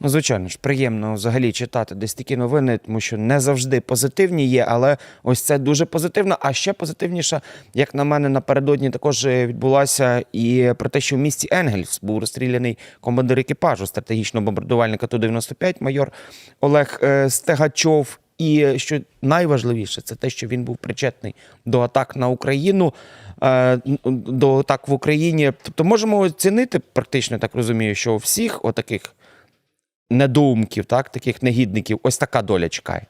Ну, звичайно ж, приємно взагалі читати десь такі новини, тому що не завжди позитивні є, але ось це дуже позитивно. А ще позитивніше, як на мене, напередодні також е, відбулася і про те, що в місті Енгельс був розстріляний командир екіпажу стратегічного бомбардувальника Ту-95 майор Олег е, Стегачов. І е, що найважливіше, це те, що він був причетний до атак на Україну, до атак в Україні. Тобто можемо оцінити практично, так розумію, що у всіх отаких недоумків, так, таких негідників, ось така доля чекає.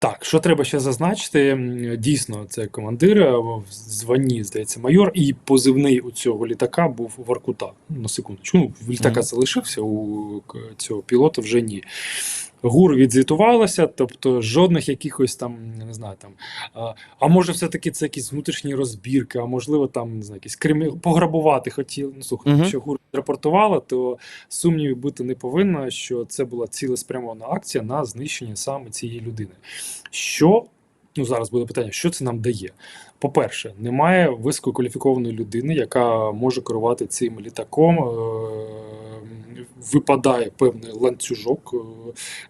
Так, що треба ще зазначити, дійсно, це командир в званні, здається, майор, і позивний у цього літака був Воркута. На секундочку. Ну, літака Мгм. залишився, у цього пілота вже ні. ГУР відзвітувалася, тобто жодних якихось там, не знаю, там. А, а може, все-таки це якісь внутрішні розбірки, а можливо, там не знаю, якісь кримі... пограбувати хотіли. Ну, слухайте, Мгм. якщо ГУР рапортувала, то сумнівів бути не повинно, що це була цілеспрямована акція на знищення саме цієї людини. Що ну зараз буде питання, що це нам дає? По-перше, немає висококваліфікованої людини, яка може керувати цим літаком. Випадає певний ланцюжок, е,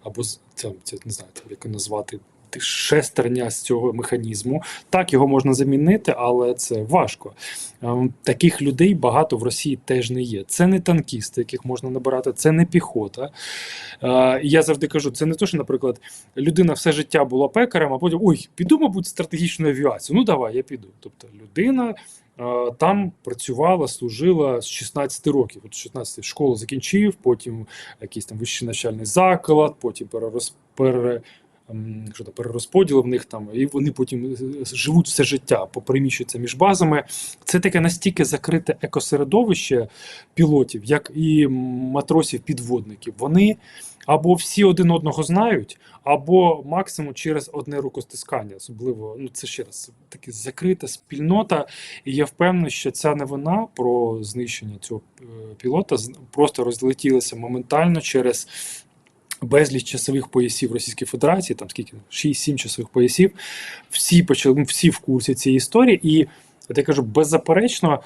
або з- це, не знаю, там, як назвати. Шестерня з цього механізму. Так, його можна замінити, але це важко. Ем, Таких людей багато в Росії теж не є. Це не танкісти, яких можна набирати, це не піхота. Е, Я завжди кажу, це не то, що, наприклад, людина все життя була пекарем, а потім ой, піду, мабуть, стратегічну авіацію. Ну давай, я піду. Тобто людина е, там працювала, служила з 16 років. От 16 школу закінчив, потім якийсь там вищий навчальний заклад, потім перерос, пере, ем, що там, перерозподіл в них там, і вони потім е, живуть все життя, попереміщуються між базами. Це таке настільки закрите екосередовище пілотів, як і матросів-підводників. Вони або всі один одного знають, або максимум через одне рукостискання. Особливо, ну це ще раз таки закрита спільнота. І я впевнений, що ця новина про знищення цього е, пілота просто розлетілася моментально через. Безліч часових поясів Російської Федерації, там скільки 6-7 часових поясів, всі почали ну, всі в курсі цієї історії, і от я кажу, беззаперечно,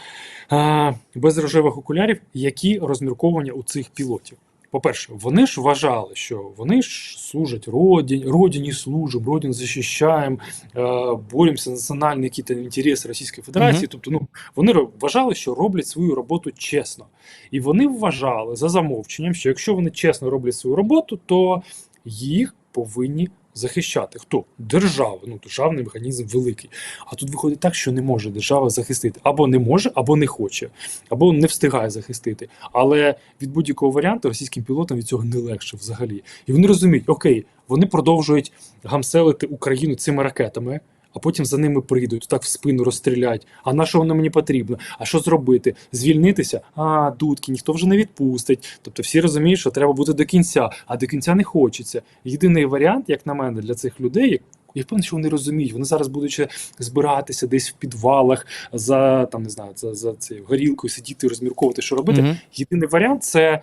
без рожевих окулярів, які розмірковані у цих пілотів. По-перше, вони ж вважали, що вони ж служать родині, родині служимо, родину захищаємо, е, боремося за національний інтереси Російської Федерації. Мгм. Тобто, ну вони вважали, що роблять свою роботу чесно. І вони вважали за замовченням, що якщо вони чесно роблять свою роботу, то їх повинні захищати. Хто? Держава. Ну, державний механізм великий. А тут виходить так, що не може держава захистити. Або не може, або не хоче, або не встигає захистити. Але від будь-якого варіанту російським пілотам від цього не легше взагалі. І вони розуміють, окей, вони продовжують гамселити Україну цими ракетами. А потім за ними прийдуть, так в спину розстрілять. А на що воно мені потрібно? А що зробити? Звільнитися? А, дудки, ніхто вже не відпустить. Тобто всі розуміють, що треба бути до кінця, а до кінця не хочеться. Єдиний варіант, як на мене, для цих людей, як- я впевнений, що вони розуміють. Вони зараз будуть збиратися десь в підвалах за там не знаю, за, за цією горілкою, сидіти, розмірковувати, що робити. Мгм. Єдиний варіант це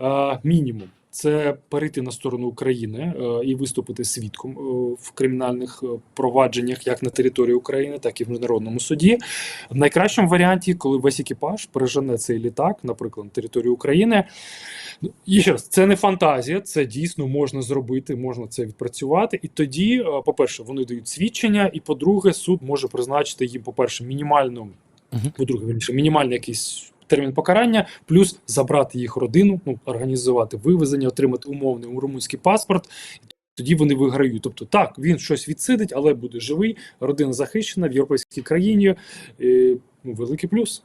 е, мінімум. Це перейти на сторону України е, і виступити свідком е, в кримінальних е, провадженнях як на території України, так і в міжнародному суді. В найкращому варіанті, коли весь екіпаж пережене цей літак, наприклад, на територію України. Ну, І ще раз, це не фантазія, це дійсно можна зробити, можна це відпрацювати. І тоді, по-перше, вони дають свідчення, і по-друге, суд може призначити їм, по-перше, мінімальну, Мгм. по-друге, мінімальний якийсь термін покарання, плюс забрати їх родину, ну, організувати вивезення, отримати умовний румунський паспорт. Тоді вони виграють. Тобто, так, він щось відсидить, але буде живий, родина захищена в європейській країні. Е, ну, великий плюс.